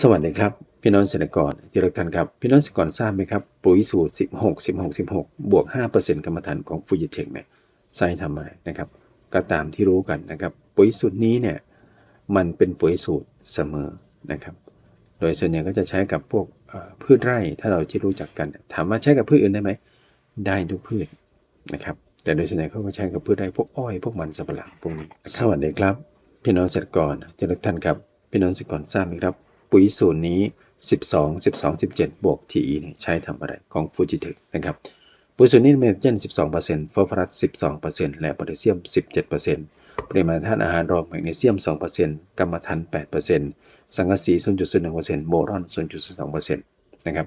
สวัสดีครับพี่น้องเกษตรกรที่รักท่านครับพี่น้องเกษตรกรทราบไหมครับปุ๋ยสูตร 16 16 16 บวก 5%กรรมฐานของฟูจิเทคเนี่ยใช้ทำอะไรนะครับ ก็ตามที่รู้กันนะครับ ปุ๋ยสูตรนี้เนี่ยมันเป็นปุ๋ยสูตรเสมอนะครับ โดยส่วนใหญ่ก็จะใช้กับพวกพืชไร่ถ้าเราที่รู้จักกัน ถามว่าใช้กับพืชอื่นได้ไหมได้ทุกพืชนะครับ แต่โดยส่วนใหญ่เขาก็ใช้กับพืชไร่พวกอ้อยพวกมันสำปะหลังพวกนี้ สวัสดีครับ พี่น้องเกษตรกรที่รักท่านครับพี่น้องเกษตรกรทราบไหมครับ ปุ๋ยสูตรนี้ 12 12 17 บวก TE เนี่ยใช้ทำอะไรของฟูจิเทคนะครับ ปุ๋ยสูตรนี้มีไนโตรเจน12%ฟอสฟอรัส 12%และโพแทสเซียม 17%ปริมาณธาตุอาหารรองแมกนีเซียม 2%กรรมะถัน 8%สังกะสี 0.01%โบรอน 0.02%นะครับ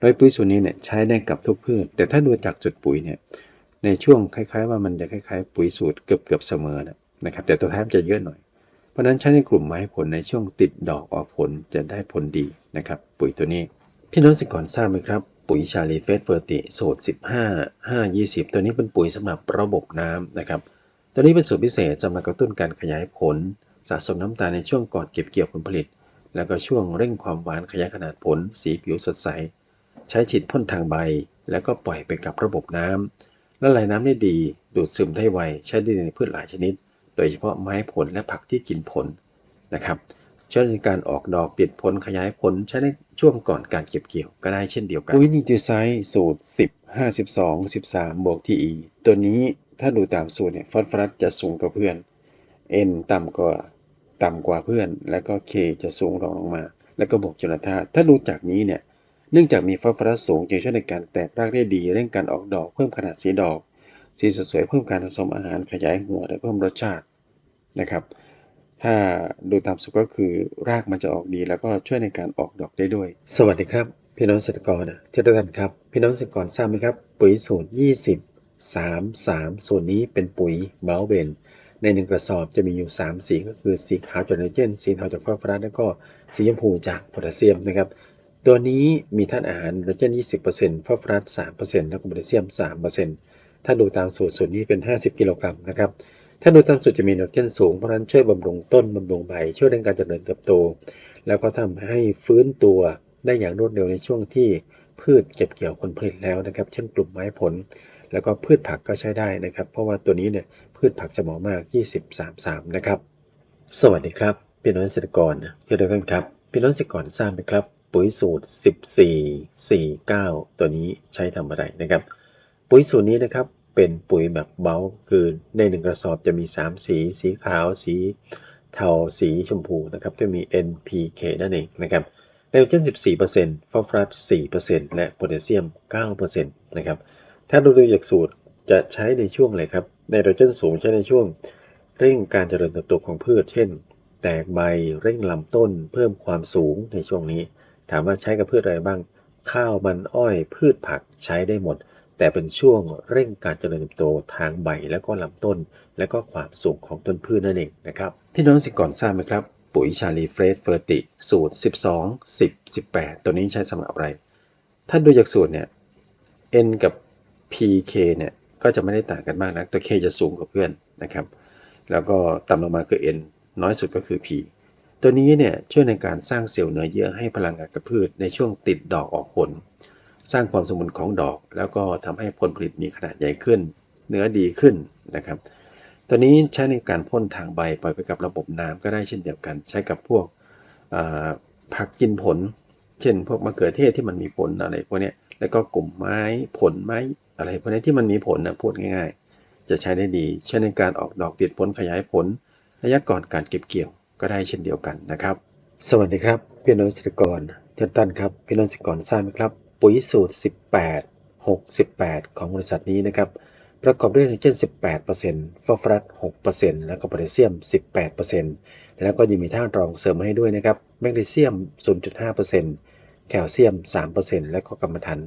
โดยปุ๋ยสูตรนี้เนี่ยใช้ได้กับทุกพืช แต่ถ้าดูจากจุดปุ๋ยเนี่ยในช่วงคล้าย ๆ ว่ามันจะคล้าย ๆ ปุ๋ยสูตรเกือบๆเสมอนะครับแต่ตัวแทมจะเยอะหน่อย เพราะนั้นใช้ในกลุ่มไม้ผลในช่วงติดดอกออกผลจะได้ผลดีนะครับ ปุ๋ยตัวนี้ พี่น้องสิกรทราบไหมครับ ปุ๋ยชาลีเฟสเฟอร์ติสูตร 15 5 20 ตัวนี้เป็นปุ๋ยสำหรับระบบน้ำนะครับ ตัวนี้เป็นสูตรพิเศษสำหรับกระตุ้นการขยายผล สะสมน้ำตาลในช่วงก่อนเก็บเกี่ยวผลผลิต แล้วก็ช่วงเร่งความหวานขยายขนาดผล สีผิวสดใส ใช้ฉีดพ่นทางใบ แล้วก็ปล่อยไปกับระบบน้ำละลายน้ำได้ดี ดูดซึมได้ไวใช้ได้ในพืชหลายชนิด โดยเฉพาะไม้ผลและผักที่กินผลนะครับช่วยในการออกดอกติดผลขยายผลใช้ในช่วงก่อนการเก็บเกี่ยวก็ได้เช่นเดียวกันปุ๋ยนิติไซด์สูตร 10 52 13 บวก TE ตัวนี้ถ้าดูตามสูตรเนี่ยฟอสฟอรัสจะสูงกว่าเพื่อน N ต่ำกว่าต่ำกว่าเพื่อน แล้วก็ K จะสูงรองลงมา แล้วก็บวกจุลธาตุถ้าดูจากนี้เนี่ยเนื่องจากมีฟอสฟอรัสสูงจึงช่วยในการแตกรากได้ดีเร่งการออกดอกเพิ่มขนาดสีดอก สีสวยๆเพิ่มการผสมอาหารขยายหัวและเพิ่มรสชาตินะครับ ถ้าดูตามสุก็คือรากมันจะออกดี แล้วก็ช่วยในการออกดอกได้ด้วย สวัสดีครับ พี่น้องเกษตรกรนะที่รักท่านครับ พี่น้องเกษตรกรทราบไหมครับ ปุ๋ยสูตร 20 3 3 ส่วนนี้เป็นปุ๋ยเบลเบนในหนึ่งกระสอบจะมีอยู่ 3 สีก็คือสีขาวจากไนโตรเจนสีเทาจากฟอสฟอรัสแล้วก็สีชมพูจากโพแทสเซียมนะครับตัวนี้มีธาตุอาหารไนโตรเจน 20%ฟอสฟอรัส 3%แล้วก็โพแทสเซียม 3% ถ้าดูตามสูตรสูตรนี้เป็น 50 กิโลกรัมนะครับ ถ้าดูตามสูตรจะมีไนโตรเจนสูง เพราะนั้นช่วยบำรุงต้นบำรุงใบช่วยเร่งการเจริญเติบโต แล้วก็ทำให้ฟื้นตัวได้อย่างรวดเร็วในช่วงที่พืชเก็บเกี่ยวผลผลิตแล้วนะครับ เช่นกลุ่มไม้ผล แล้วก็พืชผักก็ใช้ได้นะครับ เพราะว่าตัวนี้เนี่ยพืชผักจะเหมาะมาก 20 33 นะครับ สวัสดีครับพี่น้องเกษตรกรที่รักท่านครับพี่น้องเกษตรกรทราบไหมครับ ปุ๋ยสูตร 14 49 ตัวนี้ใช้ทำอะไรนะครับ ปุ๋ยสูตรนี้นะครับเป็นปุ๋ยแบบเบาคือในหนึ่งกระสอบจะมี 3 สี สีขาว สีเทา สีชมพูนะครับจะมี NPK นั่นเองนะครับไนโตรเจน 14%ฟอสฟอรัส 4%และโพแทสเซียม 9%นะครับ ถ้าดูดูจากสูตรจะใช้ในช่วงอะไรครับไนโตรเจนสูงใช้ในช่วง เร่งการเจริญเติบโตของพืช เช่น แตกใบเร่งลำต้น เพิ่มความสูงในช่วงนี้ ถามว่าใช้กับพืชอะไรบ้าง ข้าวมันอ้อยพืชผักใช้ได้หมด แต่เป็นช่วงเร่งการเจริญเติบโตทางใบแล้วก็ลำต้น และก็ความสูงของต้นพืชนั่นเองนะครับ พี่น้องสิก่อนทราบไหมครับ ปุ๋ยชาลีเฟรดเฟอร์ติ สูตร 12 10 18 ตัวนี้ใช้สำหรับอะไร ถ้าดูจากสูตรเนี่ย N กับ PK เนี่ยก็จะไม่ได้ต่างกันมากนะตัว K จะสูงกว่าเพื่อนนะครับ แล้วก็ต่ำลงมาคือ N น้อยสุดก็คือ P ตัวนี้เนี่ยช่วยในการสร้างเซลล์เนื้อเยื่อให้พลังงานกับพืชในช่วงติดดอกออกผล สร้างความสมบูรณ์ของดอก แล้วก็ทำให้ผลผลิตมีขนาดใหญ่ขึ้น เนื้อดีขึ้นนะครับ ตัวนี้ใช้ในการพ่นทางใบปล่อยไปกับระบบน้ำก็ได้เช่นเดียวกัน ใช้กับพวกผักกินผล เช่น พวกมะเขือเทศที่มันมีผลอะไรพวกนี้แล้วก็กลุ่มไม้ผลไม้อะไรพวกนี้ที่มันมีผลนะพูดง่าย ๆ จะใช้ได้ดี ใช้ในการออกดอกติดผลขยายผลระยะก่อนการเก็บเกี่ยวก็ได้เช่นเดียวกันนะครับ สวัสดีครับพี่น้องเกษตรกรทุกท่านครับพี่น้องเกษตรกรทราบไหมครับ ปุ๋ยสูตร 18 68 ของบริษัทนี้นะครับ ประกอบด้วยไนโตรเจน 18%ฟอสฟอรัส 6%แล้วก็โพแทสเซียม 18%แล้วก็ยังมีธาตุรองเสริมให้ด้วยนะครับ แมกนีเซียม 0.5%แคลเซียม 3%และก็กรรมะถัน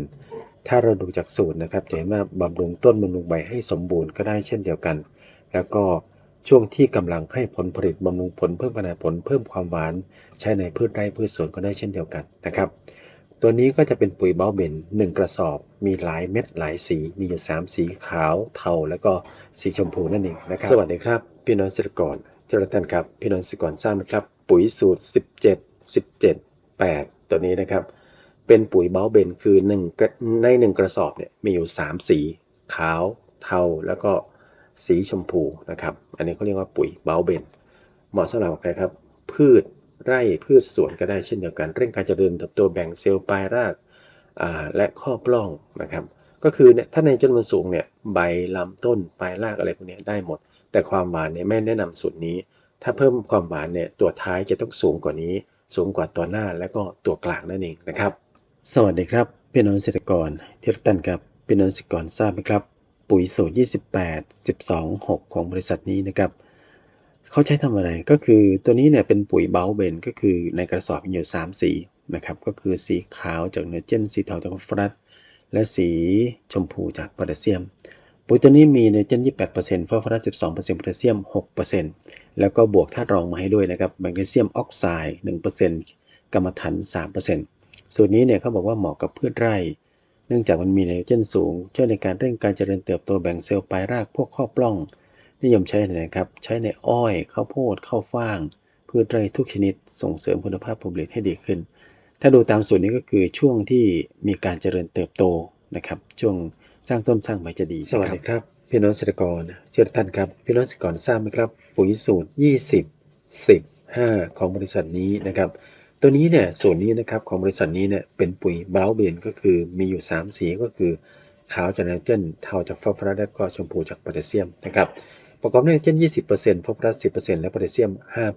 2%ถ้าเราดูจากสูตรนะครับ จะเห็นว่าบำรุงต้นบำรุงใบให้สมบูรณ์ก็ได้เช่นเดียวกัน แล้วก็ช่วงที่กำลังให้ผลผลิตบำรุงผลเพิ่มขนาดผลเพิ่มความหวาน ใช้ในพืชไร่พืชสวนก็ได้เช่นเดียวกันนะครับ ตัวนี้ก็จะเป็นปุ๋ยเบ้าเบน1กระสอบ มีหลายเม็ดหลายสี มีอยู่ 3 สีขาว เทา แล้วก็สีชมพูนั่นเองนะครับ สวัสดีครับ พี่น้องเกษตรกรที่รักท่านครับ พี่น้องเกษตรกรทราบไหมครับ ปุ๋ยสูตร 17 17 8 ตัวนี้นะครับ เป็นปุ๋ยเบลเบนคือหนึ่งในหนึ่งกระสอบเนี่ยมีอยู่ 3 สีขาว เทา แล้วก็สีชมพูนะครับ อันนี้เขาเรียกว่าปุ๋ยเบลเบน เหมาะสำหรับใครครับ พืช ไร่พืชสวนก็ได้เช่นเดียวกัน เร่งการเจริญเติบโตแบ่งเซลล์ปลายรากและข้อปล้องนะครับ ก็คือเนี่ยถ้าในจำนวนสูงเนี่ยใบลำต้นปลายรากอะไรพวกนี้ได้หมด แต่ความหวานเนี่ยไม่แนะนำสูตรนี้ ถ้าเพิ่มความหวานเนี่ยตัวท้ายจะต้องสูงกว่านี้ สูงกว่าตัวหน้าและก็ตัวกลางนั่นเองนะครับ สวัสดีครับพี่น้องเกษตรกรที่รันครับพี่น้องเกษตรกรทราบไหมครับ ปุ๋ยสูตร28 12 6 ของบริษัทนี้นะครับ เขาใช้ทำอะไรก็คือตัวนี้เนี่ยเป็นปุ๋ยเบลเบนก็คือในกระสอบมีอยู่3สีนะครับก็คือสีขาวจากเนเจนสีเทาจากฟอสฟอรัสและสีชมพูจากโพแทสเซียม ปุ๋ยตัวนี้มีไนโตรเจน28%ฟอสฟอรัส12%โพแทสเซียม 6%แล้วก็บวกธาตุรองมาให้ด้วยนะครับแมกนีเซียมออกไซด์1%กรรมะถัน 3%สูตรนี้เนี่ยเขาบอกว่าเหมาะกับพืชไร่ เนื่องจากมันมีไนโตรเจนสูง ช่วยในการเร่งการเจริญเติบโตแบ่งเซลล์ปลายรากพวกข้อปล้อง นิยมใช้ในไหนครับ ใช้ในอ้อยข้าวโพดข้าวฟ่าง พืชไร่ทุกชนิด ส่งเสริมคุณภาพผลผลิตให้ดีขึ้น ถ้าดูตามสูตรนี้ก็คือช่วงที่มีการเจริญเติบโตนะครับ ช่วงสร้างต้นสร้างใบจะดีสวัสดีครับพี่น้องเกษตรกรเชื่อท่านครับพี่น้องเกษตรกรทราบไหมครับ ปุ๋ยสูตร 20 10 5 ของบริษัทนี้นะครับ ตัวนี้เนี่ยส่วนนี้นะครับของบริษัทนี้เนี่ยเป็นปุ๋ยเบราวเบนก็คือมีอยู่ 3 สีก็คือขาวจากไนโตรเจนเทาจากฟอสฟอรัสและก็ชมพูจากโพแทสเซียมนะครับ ประกอบด้วยไนโตรเจน20%ฟอสฟอรัส 10%และโพแทสเซียม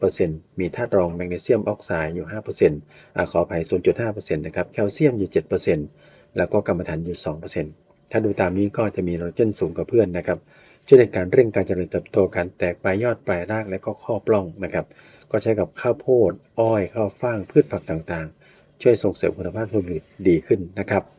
5%มีธาตุรองแมกนีเซียมออกไซด์อยู่ 5%อ่าขออภัย 0.5%นะครับ แคลเซียมอยู่ 7%แล้วก็กรรมฐานอยู่ 2%ถ้าดูตามนี้ก็จะมีไนโตรเจนสูงกว่าเพื่อนนะครับ ช่วยในการเร่งการเจริญเติบโต การแตกปลายยอดปลายรากและก็ข้อปล้องนะครับ ก็ใช้กับข้าวโพด อ้อย ข้าวฟ่าง พืชผักต่างๆ ช่วยส่งเสริมคุณภาพผลผลิตดีขึ้นนะครับ